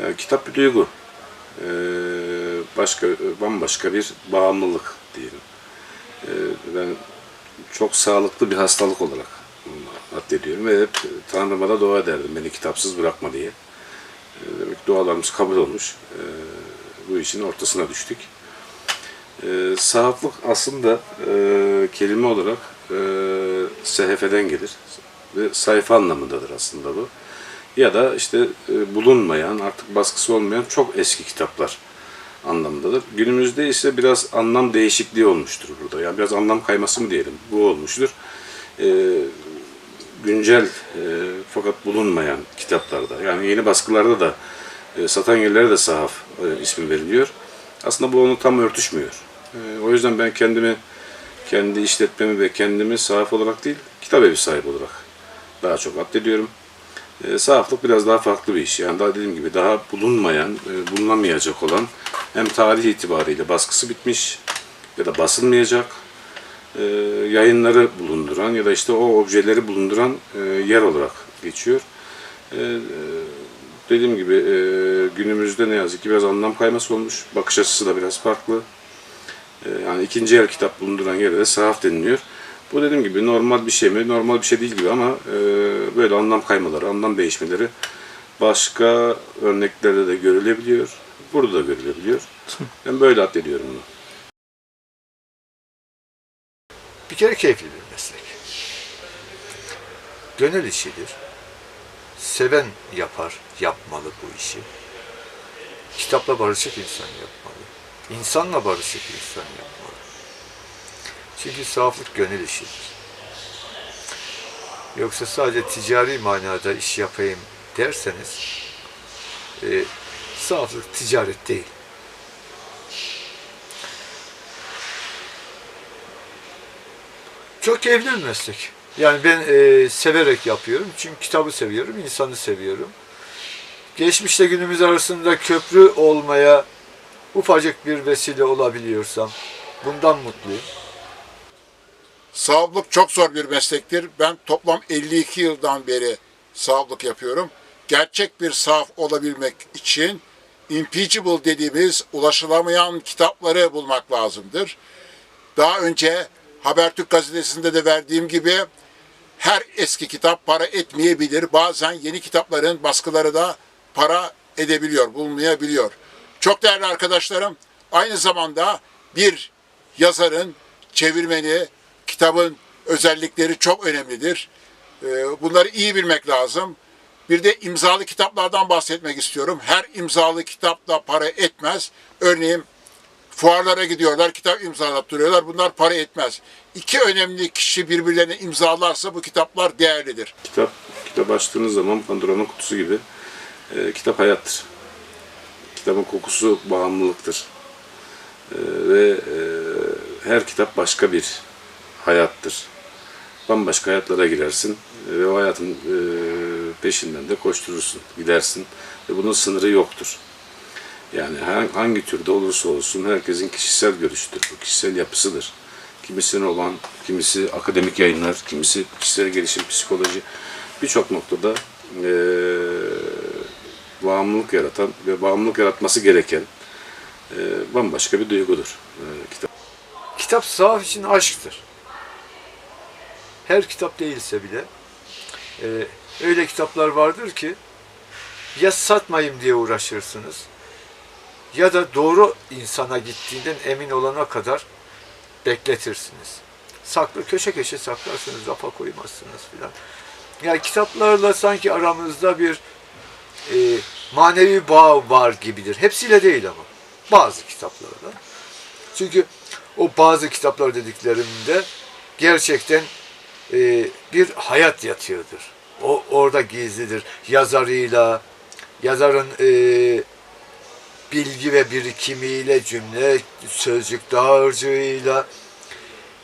Ya, kitap bir duygu. Ee, başka bambaşka bir bağımlılık diyelim. Ee, ben çok sağlıklı bir hastalık olarak addediyorum ve hep Tanrıma da dua ederdim beni kitapsız bırakma diye. Ee, demek dualarımız kabul olmuş. Ee, bu işin ortasına düştük. Ee, sahaflık aslında e, kelime olarak e, sehefeden gelir ve sayfa anlamındadır aslında bu. Ya da işte e, bulunmayan, artık baskısı olmayan çok eski kitaplar anlamındadır. Günümüzde ise biraz anlam değişikliği olmuştur burada. Yani biraz anlam kayması mı diyelim, bu olmuştur. E, güncel e, fakat bulunmayan kitaplarda, yani yeni baskılarda da e, satan yerlere de sahaf e, ismi veriliyor. Aslında bu onu tam örtüşmüyor. E, o yüzden ben kendimi, kendi işletmemi ve kendimi sahaf olarak değil, kitap evi sahibi olarak daha çok addediyorum. E, sahaflık biraz daha farklı bir iş. Yani daha dediğim gibi daha bulunmayan, e, bulunamayacak olan hem tarih itibariyle baskısı bitmiş ya da basılmayacak e, yayınları bulunduran ya da işte o objeleri bulunduran e, yer olarak geçiyor. E, dediğim gibi günümüzde ne yazık ki biraz anlam kayması olmuş. Bakış açısı da biraz farklı. E, yani ikinci el kitap bulunduran yere de sahaf deniliyor. Bu dediğim gibi normal bir şey mi? Normal bir şey değil gibi ama e, böyle anlam kaymaları, anlam değişmeleri başka örneklerde de görülebiliyor. Burada da görülebiliyor. Ben böyle addediyorum bunu. Bir kere keyifli bir meslek. Gönül işidir. Seven yapar, yapmalı bu işi. Kitapla barışık insan yapmalı. İnsanla barışık insan yapmalı. Çünkü sahaflık gönül işidir. Yoksa sadece ticari manada iş yapayım derseniz e, sahaflık ticaret değil. Çok keyifli bir meslek. Yani ben e, severek yapıyorum. Çünkü kitabı seviyorum, insanı seviyorum. Geçmişle günümüz arasında köprü olmaya ufacık bir vesile olabiliyorsam bundan mutluyum. Sahaplık çok zor bir meslektir. Ben toplam 52 yıldan beri sahaplık yapıyorum. Gerçek bir sahaf olabilmek için impeachable dediğimiz ulaşılamayan kitapları bulmak lazımdır. Daha önce Habertürk gazetesinde de verdiğim gibi her eski kitap para etmeyebilir. Bazen yeni kitapların baskıları da para edebiliyor, bulmayabiliyor. Çok değerli arkadaşlarım, aynı zamanda bir yazarın, çevirmeni, kitabın özellikleri çok önemlidir. Ee, Bunları iyi bilmek lazım. Bir de imzalı kitaplardan bahsetmek istiyorum. Her imzalı kitap da para etmez. Örneğin fuarlara gidiyorlar, kitap imzalattırıyorlar. Bunlar para etmez. İki önemli kişi birbirlerine imzalarsa bu kitaplar değerlidir. Kitap, kitap açtığınız zaman Pandora'nın kutusu gibi e, kitap hayattır. Kitabın kokusu bağımlılıktır. E, ve e, her kitap başka bir hayattır. Bambaşka hayatlara girersin e, ve o hayatın e, peşinden de koşturursun, gidersin ve bunun sınırı yoktur. Yani her, hangi türde olursa olsun herkesin kişisel görüşüdür, bu kişisel yapısıdır. Kimisinin olan, kimisi akademik yayınlar, kimisi kişisel gelişim, psikoloji birçok noktada eee bağımlılık yaratan ve bağımlılık yaratması gereken eee, bambaşka bir duygudur eee, kitap. Kitap sahaf için aşktır. Her kitap değilse bile e, öyle kitaplar vardır ki ya satmayayım diye uğraşırsınız ya da doğru insana gittiğinden emin olana kadar bekletirsiniz. Saklı köşe köşe saklarsınız, rafa koymazsınız filan. Yani kitaplarla sanki aramızda bir e, manevi bağ var gibidir. Hepsiyle değil ama. Bazı kitaplarla. Çünkü o bazı kitaplar dediklerimde gerçekten e, bir hayat yatıyordur. O orada gizlidir. Yazarıyla, yazarın e, bilgi ve birikimiyle, cümle, sözcük dağarcığıyla,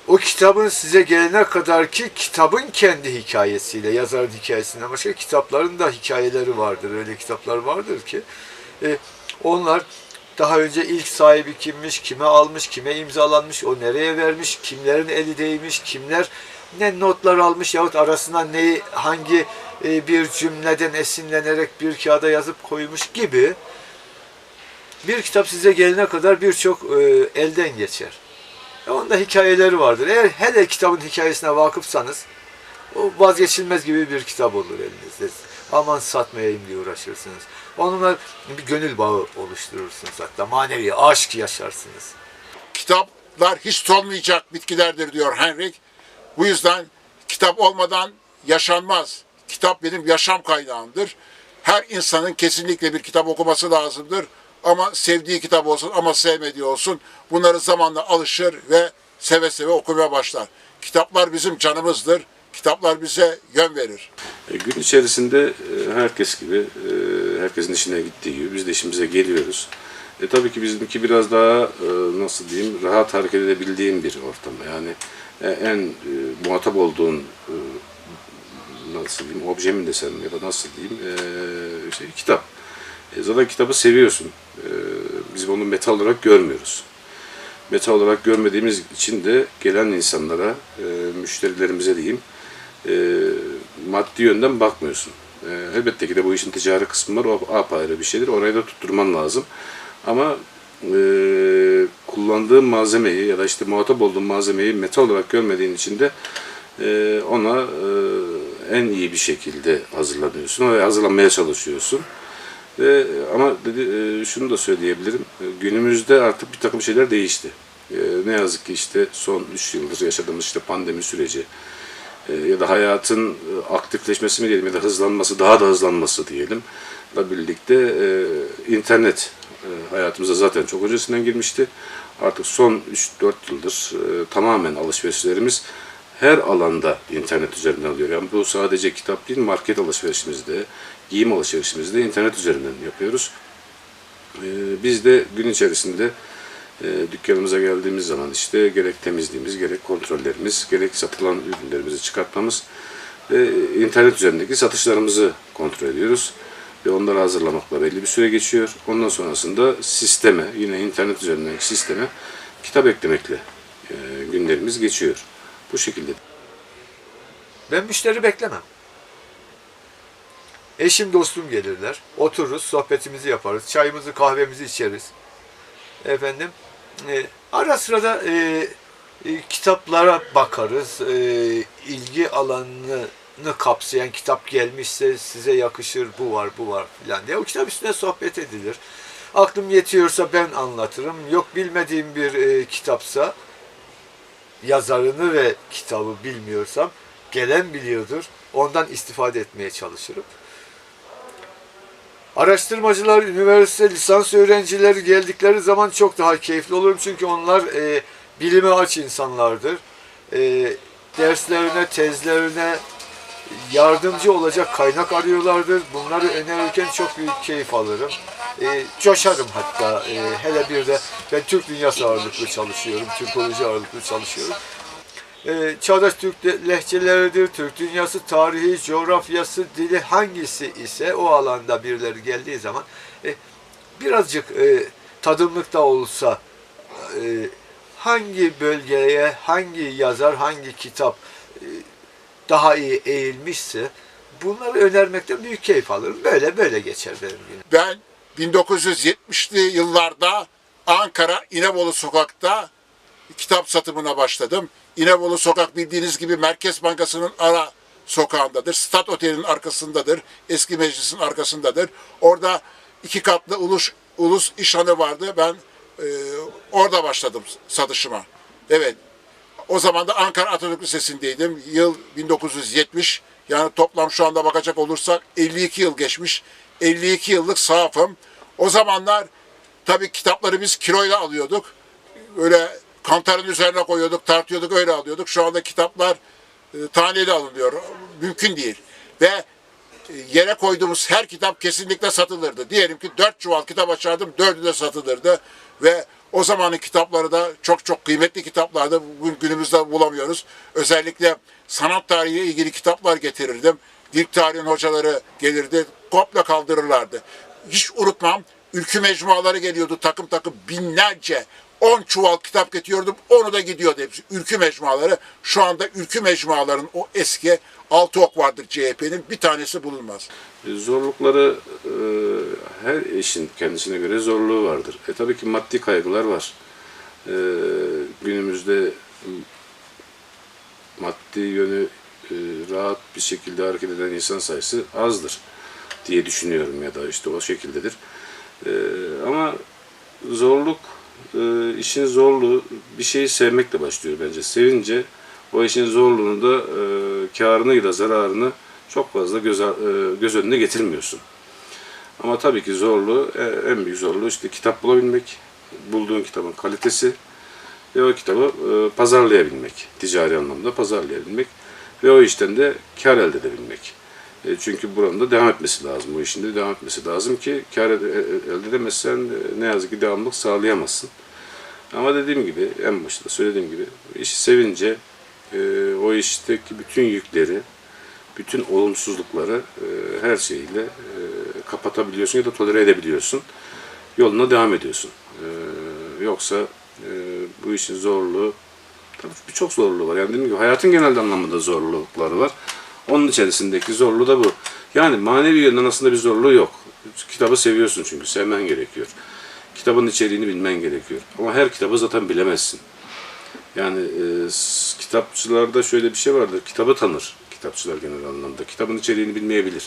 o kitabın size gelene kadar ki kitabın kendi hikayesiyle, yazarın hikayesinden başka kitapların da hikayeleri vardır. Öyle kitaplar vardır ki e, onlar daha önce ilk sahibi kimmiş, kime almış, kime imzalanmış, o nereye vermiş, kimlerin eli değmiş, kimler ne notlar almış yahut arasına neyi hangi e, bir cümleden esinlenerek bir kağıda yazıp koymuş gibi bir kitap size gelene kadar birçok e, elden geçer. E, onda hikayeleri vardır. Eğer hele kitabın hikayesine vakıfsanız o vazgeçilmez gibi bir kitap olur elinizde. Aman satmayayım diye uğraşırsınız. Onunla bir gönül bağı oluşturursunuz hatta manevi aşk yaşarsınız. Kitaplar hiç solmayacak bitkilerdir diyor Henrik. Bu yüzden kitap olmadan yaşanmaz. Kitap benim yaşam kaynağımdır. Her insanın kesinlikle bir kitap okuması lazımdır. Ama sevdiği kitap olsun ama sevmediği olsun bunları zamanla alışır ve seve seve okumaya başlar. Kitaplar bizim canımızdır. Kitaplar bize yön verir. E, gün içerisinde e, herkes gibi, e, herkesin işine gittiği gibi biz de işimize geliyoruz. E, tabii ki bizimki biraz daha e, nasıl diyeyim rahat hareket edebildiğim bir ortam. Yani en muhatap olduğun nasıl diyeyim obje mi desem ya da nasıl diyeyim işte kitap. E, zaten kitabı seviyorsun. Biz bunu metal olarak görmüyoruz. Metal olarak görmediğimiz için de gelen insanlara, e, müşterilerimize diyeyim, e, maddi yönden bakmıyorsun. E, elbette ki de bu işin ticari kısmı var, o apayrı bir şeydir. Orayı da tutturman lazım. Ama e, kullandığın malzemeyi ya da işte muhatap olduğun malzemeyi metal olarak görmediğin için de e, ona e, en iyi bir şekilde hazırlanıyorsun ve hazırlanmaya çalışıyorsun. Ve ama dedi e, şunu da söyleyebilirim. E, Günümüzde artık bir takım şeyler değişti. E, Ne yazık ki işte son 3 yıldır yaşadığımız işte pandemi süreci ya da hayatın aktifleşmesi mi diyelim ya da hızlanması, daha da hızlanması diyelim. La birlikte internet hayatımıza zaten çok öncesinden girmişti. Artık son 3-4 yıldır tamamen alışverişlerimiz her alanda internet üzerinden oluyor. Yani bu sadece kitap değil, market alışverişimizde, giyim alışverişimizde internet üzerinden yapıyoruz. Ee, Biz de gün içerisinde e, dükkanımıza geldiğimiz zaman işte gerek temizliğimiz, gerek kontrollerimiz, gerek satılan ürünlerimizi çıkartmamız ve internet üzerindeki satışlarımızı kontrol ediyoruz. Ve onları hazırlamakla belli bir süre geçiyor. Ondan sonrasında sisteme, yine internet üzerindeki sisteme kitap eklemekle e, günlerimiz geçiyor. Bu şekilde. Ben müşteri beklemem. Eşim dostum gelirler. Otururuz, sohbetimizi yaparız. Çayımızı, kahvemizi içeriz. Efendim, e, ara sıra da e, e, kitaplara bakarız. E, ilgi alanını kapsayan kitap gelmişse size yakışır, bu var, bu var filan diye. O kitap üstüne sohbet edilir. Aklım yetiyorsa ben anlatırım. Yok bilmediğim bir e, kitapsa yazarını ve kitabı bilmiyorsam gelen biliyordur. Ondan istifade etmeye çalışırım. Araştırmacılar, üniversite lisans öğrencileri geldikleri zaman çok daha keyifli olurum. Çünkü onlar e, bilime aç insanlardır. E, derslerine, tezlerine yardımcı olacak kaynak arıyorlardır. Bunları önerirken çok büyük keyif alırım. E, coşarım hatta. E, hele bir de ben Türk dünyası ağırlıklı çalışıyorum. Türkoloji ağırlıklı çalışıyorum. E, çağdaş Türk lehçeleridir, Türk dünyası, tarihi, coğrafyası, dili hangisi ise o alanda birileri geldiği zaman e, birazcık e, tadımlık da olsa e, hangi bölgeye, hangi yazar, hangi kitap e, daha iyi eğilmişse bunları önermekten büyük keyif alırım. Böyle böyle geçer benim günüm. Ben 1970'li yıllarda Ankara İnebolu Sokak'ta kitap satımına başladım. İnebolu Sokak bildiğiniz gibi Merkez Bankası'nın ara sokağındadır. Stat Otel'in arkasındadır. Eski meclisin arkasındadır. Orada iki katlı ulus, ulus işhanı vardı. Ben e, orada başladım satışıma. Evet. O zaman da Ankara Atatürk Lisesi'ndeydim. Yıl 1970. Yani toplam şu anda bakacak olursak 52 yıl geçmiş. 52 yıllık sahafım. O zamanlar tabii kitapları biz kiloyla alıyorduk. Öyle kantarın üzerine koyuyorduk, tartıyorduk, öyle alıyorduk. Şu anda kitaplar e, taneli alınıyor. Mümkün değil. Ve e, yere koyduğumuz her kitap kesinlikle satılırdı. Diyelim ki dört çuval kitap açardım, dördü de satılırdı. Ve o zamanın kitapları da çok çok kıymetli kitaplardı. Bugün günümüzde bulamıyoruz. Özellikle sanat tarihiyle ilgili kitaplar getirirdim. Dil tarihin hocaları gelirdi, komple kaldırırlardı. Hiç unutmam, ülkü mecmuaları geliyordu takım takım binlerce 10 çuval kitap getiriyordum onu da gidiyordu hepsi. Ülkü mecmuaları şu anda ülkü mecmuaların o eski altı ok vardır CHP'nin bir tanesi bulunmaz. E, Zorlukları e, her eşin kendisine göre zorluğu vardır. E tabii ki maddi kaygılar var. E, günümüzde maddi yönü e, rahat bir şekilde hareket eden insan sayısı azdır diye düşünüyorum ya da işte o şekildedir. E, ama zorluk, e, işin zorluğu bir şeyi sevmekle başlıyor bence. Sevince o işin zorluğunu da e, karını da zararını çok fazla göz, e, göz önüne getirmiyorsun. Ama tabii ki zorluğu, e, en büyük zorluğu işte kitap bulabilmek, bulduğun kitabın kalitesi ve o kitabı e, pazarlayabilmek, ticari anlamda pazarlayabilmek ve o işten de kar elde edebilmek. E, çünkü buranın da devam etmesi lazım, bu işin de devam etmesi lazım ki kar ede- e- elde edemezsen e, ne yazık ki devamlılık sağlayamazsın. Ama dediğim gibi, en başta söylediğim gibi, işi sevince e, o işteki bütün yükleri, bütün olumsuzlukları e, her şeyiyle e, kapatabiliyorsun ya da tolere edebiliyorsun. Yoluna devam ediyorsun. E, yoksa e, bu işin zorluğu, tabii birçok zorluğu var. Yani dediğim gibi hayatın genel anlamında zorlukları var. Onun içerisindeki zorluğu da bu. Yani manevi yönden aslında bir zorluğu yok. Kitabı seviyorsun çünkü, sevmen gerekiyor. Kitabın içeriğini bilmen gerekiyor. Ama her kitabı zaten bilemezsin. Yani e, kitapçılarda şöyle bir şey vardır. Kitabı tanır kitapçılar genel anlamda. Kitabın içeriğini bilmeyebilir.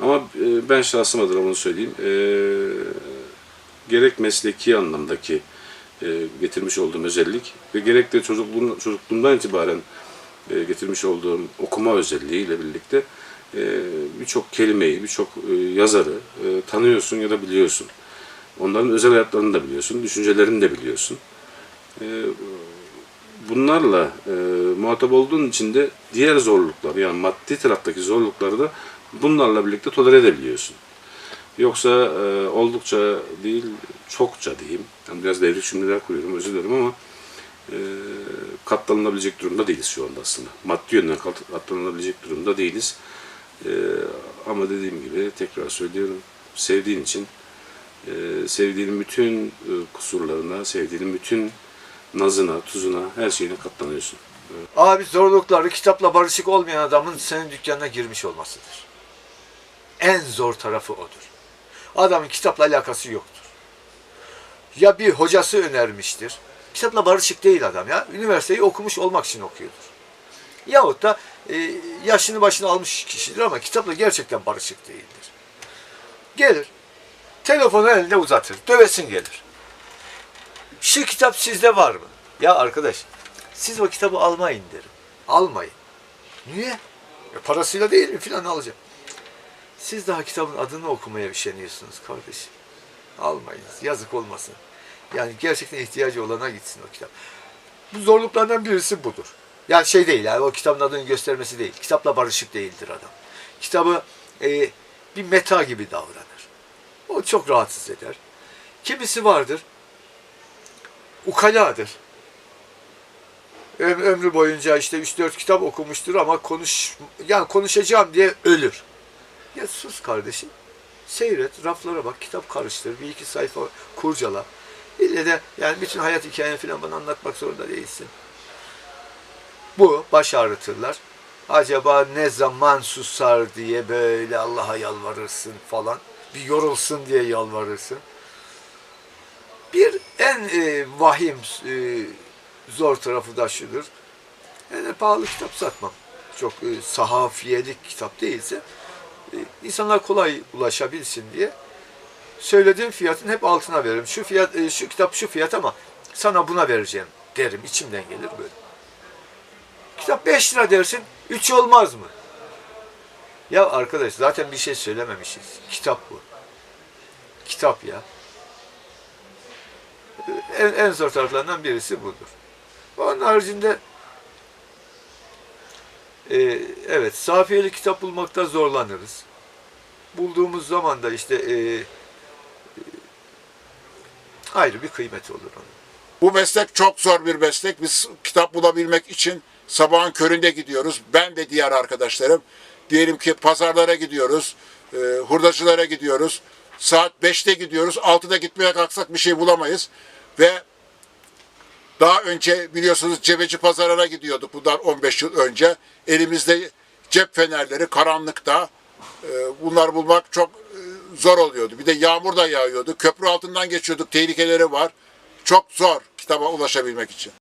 Ama e, ben şahsım adına bunu söyleyeyim. E, gerek mesleki anlamdaki e, getirmiş olduğum özellik ve gerek de çocukluğum, çocukluğumdan itibaren e, getirmiş olduğum okuma özelliğiyle birlikte e, birçok kelimeyi, birçok e, yazarı tanıyorsun ya da biliyorsun. Onların özel hayatlarını da biliyorsun, düşüncelerini de biliyorsun. Bunlarla e, muhatap olduğun için de diğer zorluklar yani maddi taraftaki zorlukları da bunlarla birlikte tolere edebiliyorsun. Yoksa oldukça değil, çokça diyeyim. Yani biraz devrik cümleler kuruyorum, özür dilerim ama e, katlanılabilecek durumda değiliz şu anda aslında. Maddi yönden kat- katlanılabilecek durumda değiliz. E, ama dediğim gibi tekrar söylüyorum, sevdiğin için e, sevdiğinin bütün e, kusurlarına, sevdiğinin bütün nazına, tuzuna, her şeyine katlanıyorsun. Abi zorlukları kitapla barışık olmayan adamın senin dükkanına girmiş olmasıdır. En zor tarafı odur. Adamın kitapla alakası yoktur. Ya bir hocası önermiştir. Kitapla barışık değil adam ya. Üniversiteyi okumuş olmak için okuyordur. Yahut da e, yaşını başına almış kişidir ama kitapla gerçekten barışık değildir. Gelir. Telefonu elinde uzatır. Dövesin gelir. Şu kitap sizde var mı? Ya arkadaş siz o kitabı almayın derim. Almayın. Niye? E, parasıyla değil mi filan alacağım. Siz daha kitabın adını okumaya üşeniyorsunuz kardeşim. Almayınız. Yazık olmasın. Yani gerçekten ihtiyacı olana gitsin o kitap. Bu zorluklardan birisi budur. Yani şey değil yani o kitabın adını göstermesi değil. Kitapla barışık değildir adam. Kitabı e, bir meta gibi davranır. O çok rahatsız eder. Kimisi vardır. Ukaladır. Öm- ömrü boyunca işte 3-4 kitap okumuştur ama konuş yani konuşacağım diye ölür. Ya sus kardeşim. Seyret, raflara bak, kitap karıştır, bir iki sayfa kurcala. İlle de yani bütün hayat hikayeni falan bana anlatmak zorunda değilsin. Bu baş ağrıtırlar. Acaba ne zaman susar diye böyle Allah'a yalvarırsın falan. Bir yorulsun diye yalvarırsın. Bir en e, vahim, e, zor tarafı da şudur. Yani pahalı kitap satmam. Çok e, sahafiyelik kitap değilse e, insanlar kolay ulaşabilsin diye söylediğim fiyatın hep altına veririm. Şu fiyat, e, şu kitap şu fiyat ama sana buna vereceğim derim. İçimden gelir böyle. Kitap 5 lira dersin, 3 olmaz mı? Ya arkadaş zaten bir şey söylememişiz. Kitap bu. Kitap ya. En, en zor taraflarından birisi budur. Onun haricinde e, evet safiyeli kitap bulmakta zorlanırız. Bulduğumuz zaman da işte e, ayrı bir kıymeti olur onun. Bu meslek çok zor bir meslek. Biz kitap bulabilmek için sabahın köründe gidiyoruz. Ben ve diğer arkadaşlarım. Diyelim ki pazarlara gidiyoruz, e, hurdacılara gidiyoruz. saat 5'te gidiyoruz. 6'da gitmeye kalksak bir şey bulamayız. Ve daha önce biliyorsunuz Cebeci Pazarı'na gidiyorduk bundan 15 yıl önce. Elimizde cep fenerleri karanlıkta. Ee, Bunlar bulmak çok e, zor oluyordu. Bir de yağmur da yağıyordu. Köprü altından geçiyorduk. Tehlikeleri var. Çok zor kitaba ulaşabilmek için.